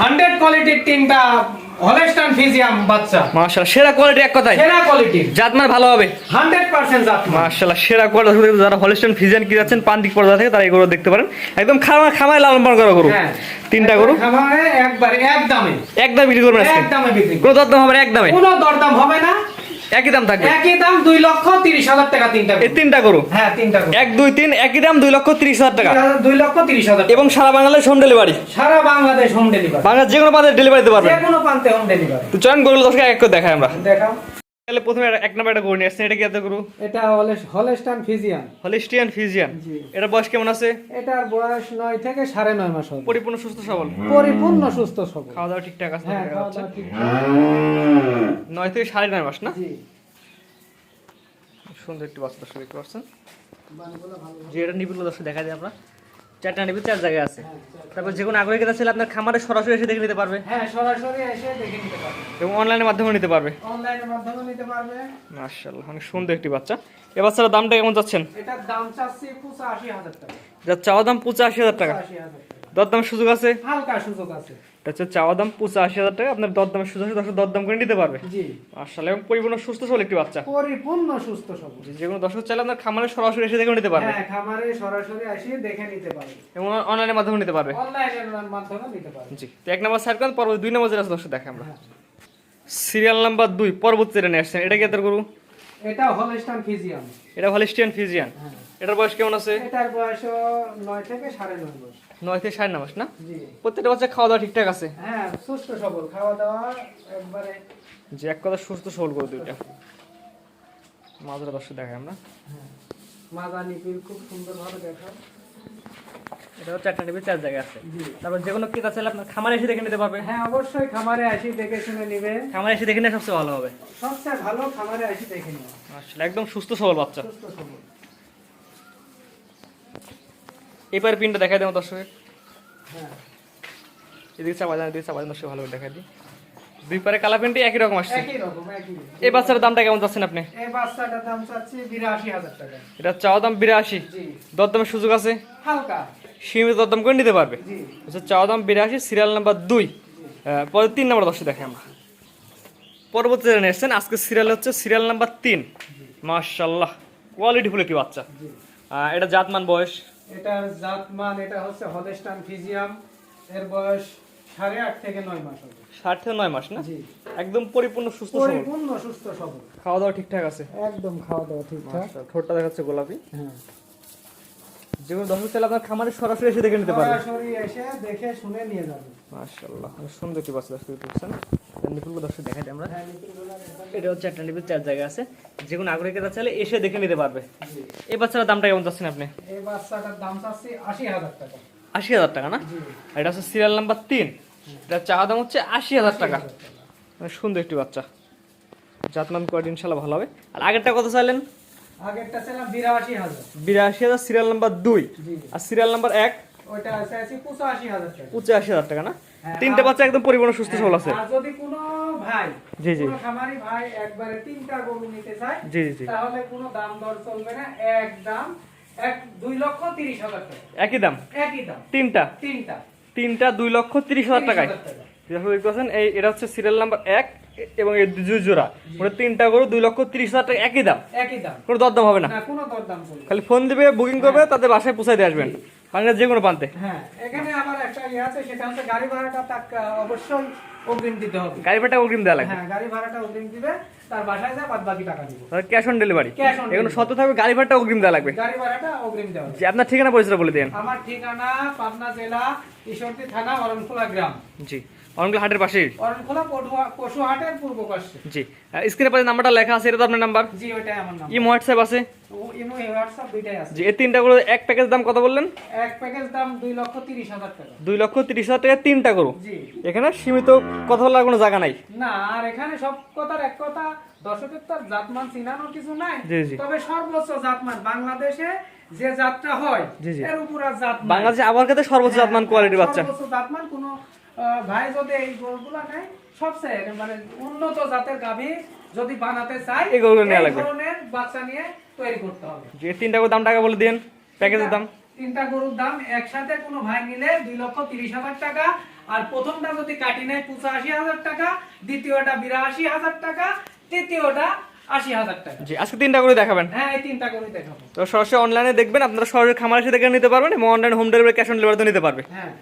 Hundred কোয়ালিটির তিনটা হলেস্টান ফিজিয়াম বাচ্চা। মাশাআল্লাহ সেরা কোয়ালিটি এক কথায়। সেরা কোয়ালিটি জাত মানে ভালো হবে। হান্ড্রেড পার্সেন্ট জাত মাশাআল্লাহ সেরা কোয়ালিটি যারা হলেস্টান ফিজিয়ান কি যাচ্ছেন পান্তিক পর্দা থেকে তারা এগুলো দেখতে পারেন। একদম খামা খামায় লালন পালন করা গরু। হ্যাঁ। তিনটা গরু। খামারে একবারে এক দামে বিক্রি করবেন আজকে। এক দামে বিক্রি কোনো দরদাম হবে না এক দামে কোনো দরদাম হবে না। একই দাম থাকবে? একই দাম দুই লক্ষ তিরিশ হাজার টাকা তিনটা এই তিনটা গরু? হ্যাঁ তিনটা গরু। এক দুই তিন একই দাম দুই লক্ষ তিরিশ হাজার টাকা। দুই লক্ষ তিরিশ হাজার এবং সারা বাংলাদেশ হোম ডেলিভারি সারা বাংলাদেশ হোম ডেলিভারি বাংলাদেশ যে কোনো পাতে ডেলিভারি দিতে পারবেন। যে কোনো প্রান্তে হোম ডেলিভারি তো গরুগুলো দর্শক এক করে দেখাই আমরা। দেখাও। তাহলে প্রথমে এক নম্বর একটা গরু নিয়ে আসছেন। এটা কি এত গরু? এটা হলেস্টান ফিজিয়ান। Holstein Friesian. এটা বয়স কেমন আছে? এটার বয়স নয় থেকে সাড়ে নয় মাস হবে। পরিপূর্ণ সুস্থ সবল? পরিপূর্ণ সুস্থ সবল। খাওয়া দাওয়া ঠিকঠাক আছে হ্যাঁ খাওয়া দাওয়া ঠিক নয় থেকে সাড়ে নয় মাস না? জি। সুন্দর একটি বাচ্চা দর্শক দেখতে পাচ্ছেন। যে এটা নিবিল দর্শক দেখা যায় আপনার চারটা নিবি চার জায়গায় আছে। হ্যাঁ, তারপর যে কোনো আগ্রহী কেতা ছিল আপনার খামারে সরাসরি এসে দেখে নিতে পারবে। হ্যাঁ সরাসরি এসে দেখে নিতে পারবে। এবং অনলাইনের মাধ্যমে নিতে পারবে। অনলাইনের মাধ্যমে নিতে পারবে। মার্শাল্লাহ অনেক সুন্দর একটি বাচ্চা। এ বাচ্চার দামটা কেমন যাচ্ছেন? এটার দাম চাচ্ছি পঁচাশি হাজার টাকা। যার চাওয়া দাম পঁচাশি হাজার টাকা। পঁচাশি হাজার টাকা। সুযোগ আছে? হালকা সুযোগ আছে। এটা হচ্ছে চাওয়া দাম পঁচাশি হাজার টাকা আপনার দরদামের সুযোগ দর্শক দরদাম করে নিতে পারবে। জি। মার্শাল্লাহ এবং পরিপূর্ণ সুস্থ সবল একটি বাচ্চা। পরিপূর্ণ সুস্থ সবল। যে কোনো দর্শক চাইলে আপনার খামারে সরাসরি এসে দেখে নিতে পারবে। হ্যাঁ খামারে সরাসরি আসি দেখে নিতে পারবে। এবং অনলাইনের মাধ্যমে নিতে পারবে। অনলাইনের মাধ্যমে নিতে পারবে। জি তো এক নম্বর সাইড করেন পরবর্তী দুই নম্বর আছে দর্শক দেখে আমরা। হ্যাঁ। সিরিয়াল নাম্বার দুই পরবর্তী যেটা নিয়ে আসছেন। এটা কি এত গরু? এটা হলস্টান ফিজিয়াম এটা হলিস্টিয়ান ফিজিয়ান হ্যাঁ। এটার বয়স কেমন আছে? এটার বয়স নয় থেকে সাড়ে নয় বছর। নয় থেকে সাড়ে নয় মাস না? প্রত্যেকটা বাচ্চা খাওয়া দাওয়া ঠিকঠাক আছে? হ্যাঁ সুস্থ সবল। খাওয়া দাওয়া একবারে যে এক কথা সুস্থ সবল করে দুইটা মাঝরা দর্শক দেখাই আমরা। মাজা নিপিল খুব সুন্দর ভাবে দেখা এটা চারটা নেবে চার জায়গায় আছে। তারপর যে কোনো চাইলে আপনার খামারে এসে দেখে নিতে পারবে। হ্যাঁ অবশ্যই খামারে আসি দেখে শুনে নিবে। খামারে এসে দেখে সবচেয়ে ভালো হবে। সবচেয়ে ভালো খামারে আসি দেখে নিবে আসলে একদম সুস্থ সবল বাচ্চা। সুস্থ সবল। এবার পিনটা দেখাই দেবো দর্শক। হ্যাঁ। এদিকে চাপা যান এদিকে চাপা যান দর্শক ভালো করে দেখাই দিই। দুই পারে কালা প্যান্টই একই রকম আসছে। একই রকম একই এই বাচ্চার দামটা কেমন যাচ্ছেন আপনি? এই বাচ্চাটার দাম চাচ্ছি বিরাশি হাজার টাকা। এটা চাওয়া দাম বিরাশি। জি। দরদামের সুযোগ আছে? হালকা। সীমিত দরদাম করে নিতে পারবে। জি। আচ্ছা চাওয়া দাম বিরাশি সিরিয়াল নাম্বার দুই। পরে তিন নাম্বার দর্শক দেখে আমরা। পরবর্তী যেটা এসছেন আজকে সিরিয়াল হচ্ছে সিরিয়াল নাম্বার তিন। মার্শাল্লাহ কোয়ালিটি ফুল একটি বাচ্চা। এটা জাতমান বয়স। এটার জাতমান এটা হচ্ছে হলেস্টান ফিজিয়াম। এর বয়স সাড়ে আট থেকে নয় মাস হবে। ষাট থেকে নয় মাস না? জি। একদম পরিপূর্ণ সুস্থ পরিপূর্ণ সুস্থ সবল। খাওয়া দাওয়া ঠিকঠাক আছে? একদম খাওয়া দাওয়া ঠিকঠাক। ঠোঁটটা দেখাচ্ছে গোলাপি। হ্যাঁ। যেগুলো দর্শক চাইলে আপনার খামারে সরাসরি এসে দেখে নিতে পারবে সরাসরি এসে দেখে শুনে নিয়ে যাবে মার্শাল্লাহ সুন্দর কি বাচ্চা দেখছেন নিপুলগুলো দর্শক দেখাই দিই আমরা। এটা হচ্ছে একটা নিপুল চার জায়গা আছে। যে কোনো আগ্রহী চাইলে এসে দেখে নিতে পারবে। এই বাচ্চাটার দামটা কেমন চাচ্ছেন আপনি? এই বাচ্চাটার দাম চাচ্ছি আশি হাজার টাকা। আশি হাজার টাকা না? এটা হচ্ছে সিরিয়াল নাম্বার তিন। এটা চাওয়া দাম হচ্ছে আশি হাজার টাকা। মানে সুন্দর একটি বাচ্চা। জাতমান কোয়ালিটি ইনশাল্লাহ ভালো হবে। আর আগেরটা কত চাইলেন? আগেরটা ছিলাম বিরাশি হাজার। বিরাশি হাজার সিরিয়াল নাম্বার দুই। আর সিরিয়াল নাম্বার এক? ওইটা চাইছি পঁচাশি হাজার টাকা। পঁচাশি হাজার টাকা না? তিনটে বাচ্চা একদম পরিপূর্ণ সুস্থ সবল আছে। আর যদি কোনো ভাই জি, জি। খামারি ভাই একবারে তিনটা গরু নিতে চায় জি জি তাহলে কোনো দাম দর চলবে না। এক দাম এক দুই লক্ষ তিরিশ হাজার টাকা। একই দাম? একই দাম। তিনটা? তিনটা। তিনটা দুই লক্ষ তিরিশ হাজার টাকায়। টাকা। দেখো দেখতে পাচ্ছেন এই এটা হচ্ছে সিরিয়াল নাম্বার এক এবং এই দুই জোড়া। মানে তিনটা গরু দুই লক্ষ তিরিশ হাজার টাকা একই দাম? একই দাম। কোনো দরদাম হবে না? না কোনো দর দাম চলবে না। খালি ফোন দিবে বুকিং করবে তাদের বাসায় পৌঁছাই দিয়ে আসবেন। বাংলাদেশ যে কোনো প্রান্তে। হ্যাঁ এখানে আবার একটা ইয়ে আছে সেটা হচ্ছে গাড়ি ভাড়াটা তাকে অবশ্যই অগ্রিম দিতে হবে। গাড়ি ভাড়াটা অগ্রিম দেওয়া লাগবে। হ্যাঁ গাড়ি ভাড়াটা অগ্রিম দিবে তার বাসায় যা বাদ বাকি টাকা দিব। ক্যাশ অন ডেলিভারি থাকবে গাড়ি ভাড়াটা অগ্রিম দেওয়া লাগবে। গাড়ি ভাড়াটা অগ্রিম দেওয়া আপনার ঠিকানা পরিচয় বলে দেন। আমার ঠিকানা পাবনা জেলা ঈশ্বরদী থানা অরণখোলা গ্রাম। জি। হাটের অরণখোলা পূর্ব পাশে জি। স্ক্রিনে পাশে নাম্বারটা লেখা আছে এটা তো আপনার নাম্বার জি ওইটাই আমার নাম ইমো হোয়াটসঅ্যাপ আছে? ইমো হোয়াটসঅ্যাপ দুইটাই আছে। জি এই তিনটা করে এক প্যাকেজ দাম কত বললেন? এক প্যাকেজ দাম দুই লক্ষ তিরিশ হাজার টাকা। দুই লক্ষ তিরিশ হাজার টাকা তিনটা করো জি। এখানে সীমিত কথা বলার কোনো জায়গা নাই? না আর এখানে সব কথার এক কথা দর্শকের তো জাতমান চিনানোর কিছু নাই। তবে সর্বোচ্চ জাতমান বাংলাদেশে যে জাতটা হয়। এর উপর আর জাত বাংলাদেশে আবার সর্বোচ্চ হ্যাঁ, জাতমান কোয়ালিটির বাচ্চা। সর্বোচ্চ জাতমান কোনো ভাই যদি এই গরুগুলা নেয় সবচেয়ে মানে উন্নত জাতের গাভী যদি বানাতে চায় এই গরুগুলো নেওয়া লাগবে। ধরনের বাচ্চা নিয়ে তৈরি করতে হবে। যে তিনটা করে দাম টাকা বলে দিন প্যাকেজের দাম। তিনটা গরুর দাম একসাথে কোনো ভাই নিলে দুই লক্ষ তিরিশ হাজার টাকা আর প্রথমটা যদি কাটি নেয় পঁচাশি হাজার টাকা দ্বিতীয়টা বিরাশি হাজার টাকা তৃতীয়টা আশি হাজার টাকা। জি আজকে তিনটা করে দেখাবেন। হ্যাঁ এই তিনটা করে দেখাবো। তো সরাসরি অনলাইনে দেখবেন আপনারা সরাসরি খামার এসে দেখে নিতে পারবেন এবং online home delivery cash on ডেলিভারিতে নিতে পারবে। হ্যাঁ।